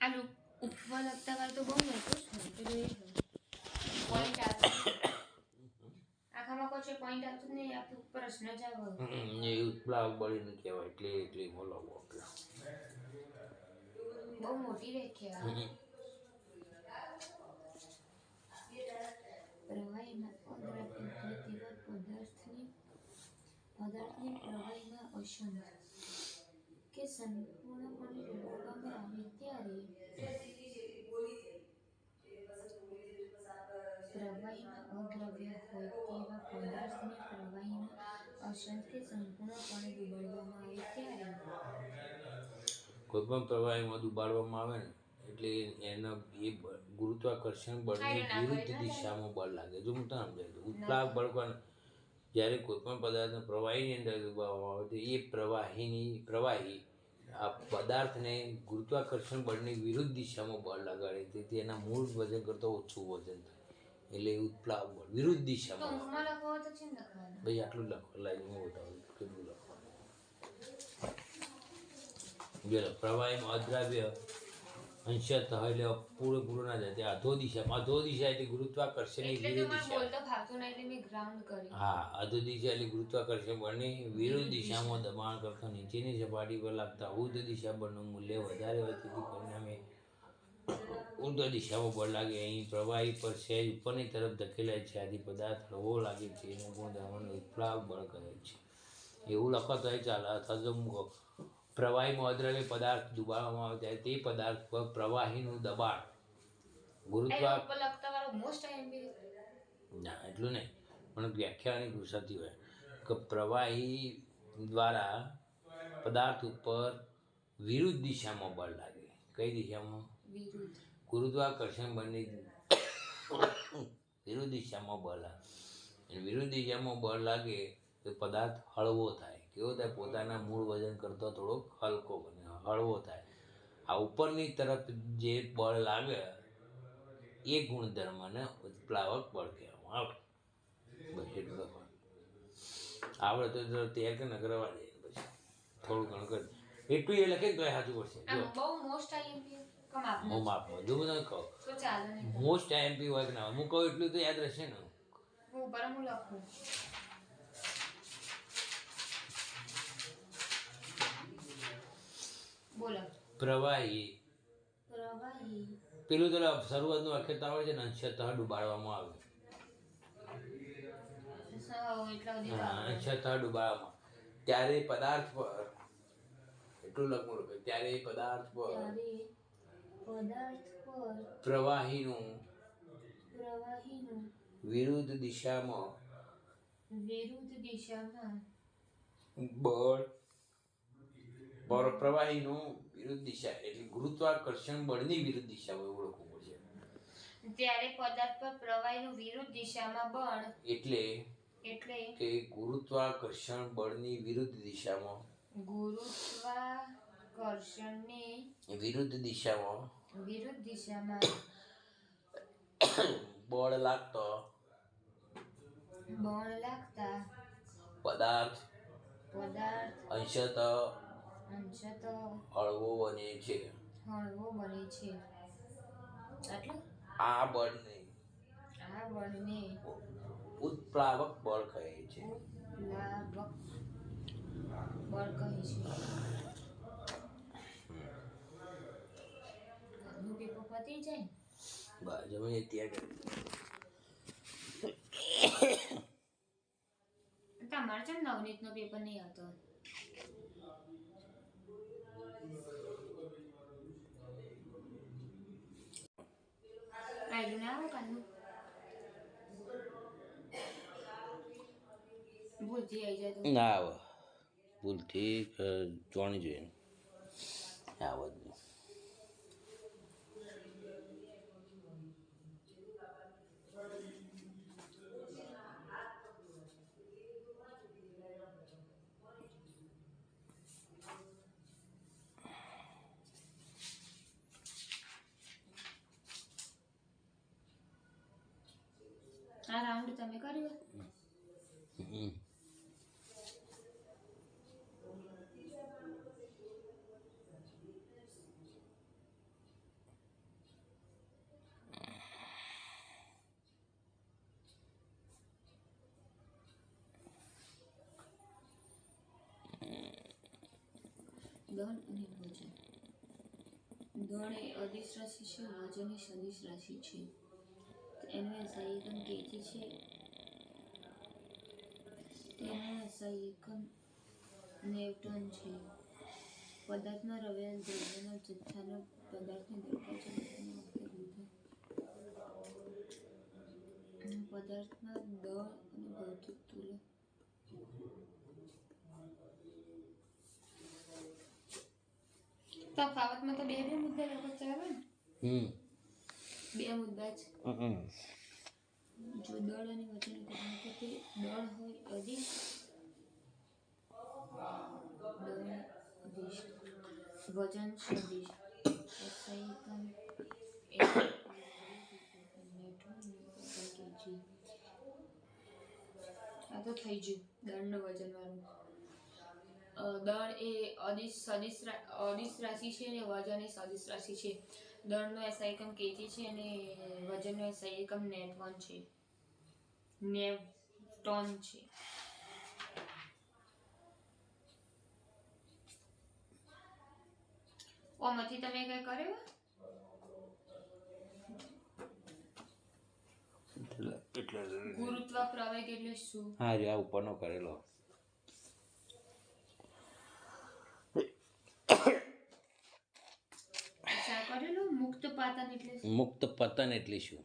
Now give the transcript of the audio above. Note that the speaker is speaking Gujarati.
આનું ઉપવા લગતા વાર તો બહુ મોટું છે એ પોઈન્ટ આવતો આખામાં કોઈ પોઈન્ટ આવતું નહીં આપણે પ્રશ્ન જ આવે એ ઉપલા બળીને કહેવાય એટલે એટલે બોલાવો બહુ મોટી રેખ્યા પ્રવાહીમાં પંદર પદાર્થની પદાર્થની પ્રવાહીમાં અસંગ કે સંપૂર્ણપણે ડૂબવામાં આવે ત્યારે પ્રવાહીમાં અદ્રવ્ય હોય તેવા પદાર્થની પ્રવાહીમાં અસંગ સંપૂર્ણપણે ડૂબાડવામાં આવે ત્યારે કોઈ પણ પ્રવાહીમાં ડુબાડવામાં આવે ને એટલે એના એ ગુરુત્વાકર્ષણ બળની વિરુદ્ધ દિશામાં બળ લાગે. જો હું તને સમજાય દઉં ઉત્પ્લાવ બળ પણ જ્યારે કોઈ પણ પદાર્થને પ્રવાહીની અંદર ડુબાડવામાં આવે તો એ પ્રવાહીની પ્રવાહી આ પદાર્થને ગુરુત્વાકર્ષણ બળની વિરુદ્ધ દિશામાં બળ લગાડે તેથી એના મૂળ વજન કરતાં ઓછું વજન થાય. એટલે ઉત્પ્લાવ બળ વિરુદ્ધ દિશામાં ભાઈ આટલું લાગ્યું હું બતાવું કેટલું લખવાનું? જો પ્રવાહીમાં અદ્રાવ્ય અંશતઃ એટલે પૂરેપૂરું ના જાય. અધો દિશામાં અધો દિશા એટલે ગુરુત્વાકર્ષણની એટલે વિરુદ્ધ દિશા. હા અધો દિશા એટલે ગુરુત્વાકર્ષણ બળની વિરુદ્ધ દિશામાં દબાણ કરતા નીચેની સપાટી પર લાગતા ઉર્ધ દિશા બળનું મૂલ્ય વધારે હોય તેથી પરિણામે ઉર્ધ દિશામાં બળ લાગે. અહીં પ્રવાહી પર સહેજ ઉપરની તરફ ધકેલાય છે. આથી પદાર્થ હળવો લાગે છે. એનું ગુણધર્મને ઉત્પ્લાવ બળ કહે છે. એવું લખવા થાય ચાલે. અથવા તો પ્રવાહીમાં અદ્રવ્ય પદાર્થ ડુબાડવામાં આવે ત્યારે તે પદાર્થ પર પ્રવાહીનું દબાણ ગુરુત્વા ના એટલું નહીં. પણ વ્યાખ્યાની ઘુસાતી હોય. કે પ્રવાહી દ્વારા પદાર્થ ઉપર વિરુદ્ધ દિશામાં બળ લાગે. કઈ દિશામાં? ગુરુત્વાકર્ષણ બળની વિરુદ્ધ દિશામાં બળ લાગે. વિરુદ્ધ દિશામાં બળ લાગે તો પદાર્થ હળવો થાય. કેવો થાય પોતાના મૂળ વજન કરતાં થોડોક હલકો બને હળવો થાય. આ ઉપરની તરફ જે બળ લાગે એ ગુણધર્મને ઉત્પ્લાવક બળ કહેવામાં આવે. બસ એટલું આવડે તો તૈયાર કરીને કરવા દે પછી. થોડું ઘણું કરી એટલું એ લખે ને તો સાચું પડશે. હું માપમાં જો બધા કહું. મોસ્ટ આઈએમપી હોય કે ના હું કહું એટલું તો યાદ રહેશે ને. હું ઉપર હું લખું. બોલો. પ્રવાહી. પ્રવાહી. પેલું તો શરૂઆતનું વાક્ય તો આવે છે ને અંશતઃ ડુબાડવામાં આવે. અંશતઃ ડુબાડવામાં ત્યારે પદાર્થ પર એટલું લખવું કે ત્યારે પદાર્થ પર પદાર્થ પર પ્રવાહીનું પ્રવાહીનું વિરુદ્ધ દિશામાં વિરુદ્ધ દિશામાં બળ પ્રવાહીનું વિરુદ્ધ દિશા એટલે ગુરુત્વાકર્ષણ બળની વિરુદ્ધ દિશા હોય ઓળખવું પડશે. ત્યારે પદાર્થ પર પ્રવાહીનું વિરુદ્ધ દિશામાં બળ એટલે એટલે કે ગુરુત્વાકર્ષણ બળની વિરુદ્ધ દિશામાં ગુરુત્વાકર્ષણની વિરુદ્ધ દિશામાં વિરુદ્ધ દિશામાં બળ લાગતો બળ લાગતા પદાર્થ પદાર્થ અંશત અંશત હળવો બને છે. હળવો બને છે. એટલે આ બળને આ બળને ઉત્પ્લાવક બળ કહે છે. ઉત્પ્લાવક બળ કહે છે. પતી જાય? ને? બસ જમીને ત્યાં તમારે છે ને નવનીતનો પેપર નહીં આવતો? ભૂલથી આવી જાય ના ભૂલથી જોણી જોઈએ આ જ આ રાઉન્ડ તમે કર્યો ગણ અને ભોજન ગણ એ અદિશ રાશિ છે ભોજન એ સદિશ રાશિ છે એનો એસઆઈ એકમ કેજી છે. તેનો એસઆઈ એકમ ન્યૂટન છે. પદાર્થમાં રહેલ દ્રવ્યનો જથ્થાનો પદાર્થની દરકાર છે. પદાર્થમાં દળ અને ભૌતિક તુલન તફાવતમાં તો બે બે મુદ્દા લોકો ચાલે ને? હમ. બે મુદ્દા છે. જો દળ અને વજન કે દળ હોય અધિક વજન સદિશ આ તો થઈ ગયું દળનું વજન વાળું દળ એ અદિશ સદિશ અદિશ રાશિ છે અને વજન એ સદિશ રાશિ છે. દળનો એસઆઈ એકમ કેજી છે અને વજનનો એસઆઈ એકમ નેટવન છે. નેવટોન છે. ઓમાંથી તમે કઈ કર્યું? ગુરુત્વ પ્રવેગ એટલે શું? હા જે આ ઉપરનો કરેલો અચ્છા કરેલું મુક્ત પાતન એટલે મુક્ત પતન એટલે શું?